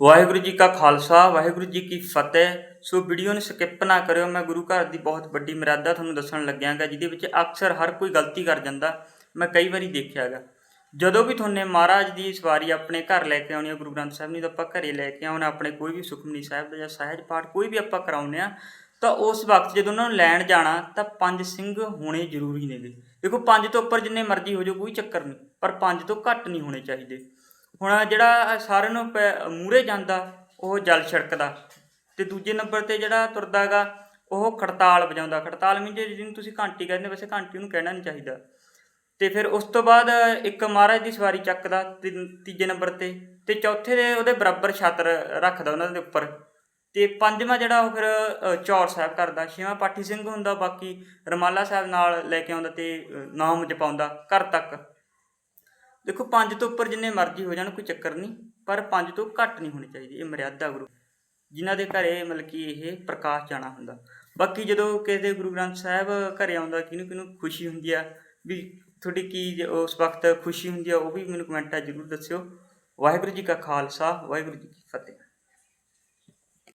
ਵਾਹਿਗੁਰੂ ਜੀ ਕਾ ਖਾਲਸਾ, ਵਾਹਿਗੁਰੂ ਜੀ ਕੀ ਫਤਿਹ। So video ਨੂੰ skip ਨਾ ਕਰਿਓ, ਮੈਂ ਗੁਰੂ ਘਰ ਦੀ ਬਹੁਤ ਵੱਡੀ ਮਰਿਆਦਾ ਤੁਹਾਨੂੰ ਦੱਸਣ ਲੱਗਿਆਗਾ, ਜਿਹਦੇ ਵਿੱਚ ਅਕਸਰ ਹਰ ਕੋਈ ਗਲਤੀ ਕਰ ਜਾਂਦਾ, ਮੈਂ ਕਈ ਵਾਰੀ ਦੇਖਿਆਗਾ। ਜਦੋਂ ਵੀ ਤੁਹਾਨੂੰ ਮਹਾਰਾਜ ਦੀ ਸਵਾਰੀ ਆਪਣੇ ਘਰ ਲੈ ਕੇ ਆਉਣੀ ਹੈ ਗੁਰੂ ਗ੍ਰੰਥ ਸਾਹਿਬ ਨਹੀਂ ਤਾਂ ਆਪਾਂ ਘਰੇ ਲੈ ਕੇ ਆਉਣਾ, ਆਪਣੇ ਕੋਈ ਵੀ ਸੁਖਮਨੀ ਸਾਹਿਬ ਦਾ ਜਾਂ ਸਹਿਜ ਪਾਠ, ਕੋਈ ਵੀ ਆਪਾਂ ਕਰਾਉਂਦੇ ਆ, ਤਾਂ ਉਸ ਵਕਤ ਜਦੋਂ ਉਹਨਾਂ ਨੂੰ ਲੈਣ ਜਾਣਾ, ਤਾਂ ਪੰਜ ਸਿੰਘ ਹੋਣੇ ਜ਼ਰੂਰੀ ਨੇਗੇ। ਦੇਖੋ, ਪੰਜ ਤੋਂ ਉੱਪਰ ਜਿੰਨੇ ਮਰਜ਼ੀ ਹੋ ਜਾਓ, ਕੋਈ ਚੱਕਰ ਨਹੀਂ, ਪਰ ਪੰਜ ਤੋਂ ਘੱਟ ਨਹੀਂ ਹੋਣੇ ਚਾਹੀਦੇ। ਹੁਣ ਜਿਹੜਾ ਸਾਰਿਆਂ ਨੂੰ ਮੂਰੇ ਜਾਂਦਾ, ਉਹ ਜਲ ਛਿੜਕਦਾ। ਤੇ ਦੂਜੇ ਨੰਬਰ ਤੇ ਜਿਹੜਾ ਤੁਰਦਾਗਾ, ਉਹ ਖੜਤਾਲ ਵਜਾਉਂਦਾ। ਖੜਤਾਲ ਮੀਨ ਜਿਹਨੂੰ ਤੁਸੀਂ ਘੰਟੀ ਕਹਿੰਦੇ, ਵੈਸੇ ਘੰਟੀ ਉਹਨੂੰ ਕਹਿਣਾ ਨਹੀਂ ਚਾਹੀਦਾ। ਤੇ ਫਿਰ ਉਸ ਤੋਂ ਬਾਅਦ ਇੱਕ ਮਹਾਰਾਜ ਦੀ ਸਵਾਰੀ ਚੱਕਦਾ ਤਿੰਨ- ਤੀਜੇ ਨੰਬਰ ਤੇ। ਤੇ ਚੌਥੇ ਦੇ ਉਹਦੇ ਬਰਾਬਰ ਛਤਰ ਰੱਖਦਾ ਉਹਨਾਂ ਦੇ ਉੱਪਰ। ਤੇ ਪੰਜਵਾਂ ਜਿਹੜਾ ਉਹ ਫਿਰ ਚੌਰ ਸਾਹਿਬ ਕਰਦਾ। ਛੇਵਾਂ ਪਾਠੀ ਸਿੰਘ ਹੁੰਦਾ, ਬਾਕੀ ਰਮਾਲਾ ਸਾਹਿਬ ਨਾਲ ਲੈ ਕੇ ਆਉਂਦਾ ਤੇ ਨਾਮ ਜਪਾਉਂਦਾ ਘਰ ਤੱਕ। ਦੇਖੋ, ਪੰਜ ਤੋਂ ਉੱਪਰ ਜਿੰਨੇ ਮਰਜ਼ੀ ਹੋ ਜਾਣ, ਕੋਈ ਚੱਕਰ ਨਹੀਂ, ਪਰ ਪੰਜ ਤੋਂ ਘੱਟ ਨਹੀਂ ਹੋਣੀ ਚਾਹੀਦੀ, ਇਹ ਮਰਿਆਦਾ ਗੁਰੂ। ਜਿਨ੍ਹਾਂ ਦੇ ਘਰੇ ਮਤਲਬ ਕਿ ਇਹ ਪ੍ਰਕਾਸ਼ ਜਾਣਾ ਹੁੰਦਾ। ਬਾਕੀ ਜਦੋਂ ਕਿਸੇ ਦੇ ਗੁਰੂ ਗ੍ਰੰਥ ਸਾਹਿਬ ਘਰੇ ਆਉਂਦਾ, ਕਿਹਨੂੰ ਕਿਹਨੂੰ ਖੁਸ਼ੀ ਹੁੰਦੀ ਆ, ਵੀ ਤੁਹਾਡੀ ਕੀ ਉਸ ਵਕਤ ਖੁਸ਼ੀ ਹੁੰਦੀ ਆ, ਉਹ ਵੀ ਮੈਨੂੰ ਕਮੈਂਟਾਂ ਜ਼ਰੂਰ ਦੱਸਿਓ। ਵਾਹਿਗੁਰੂ ਜੀ ਕਾ ਖਾਲਸਾ, ਵਾਹਿਗੁਰੂ ਜੀ ਕੀ ਫਤਿਹ।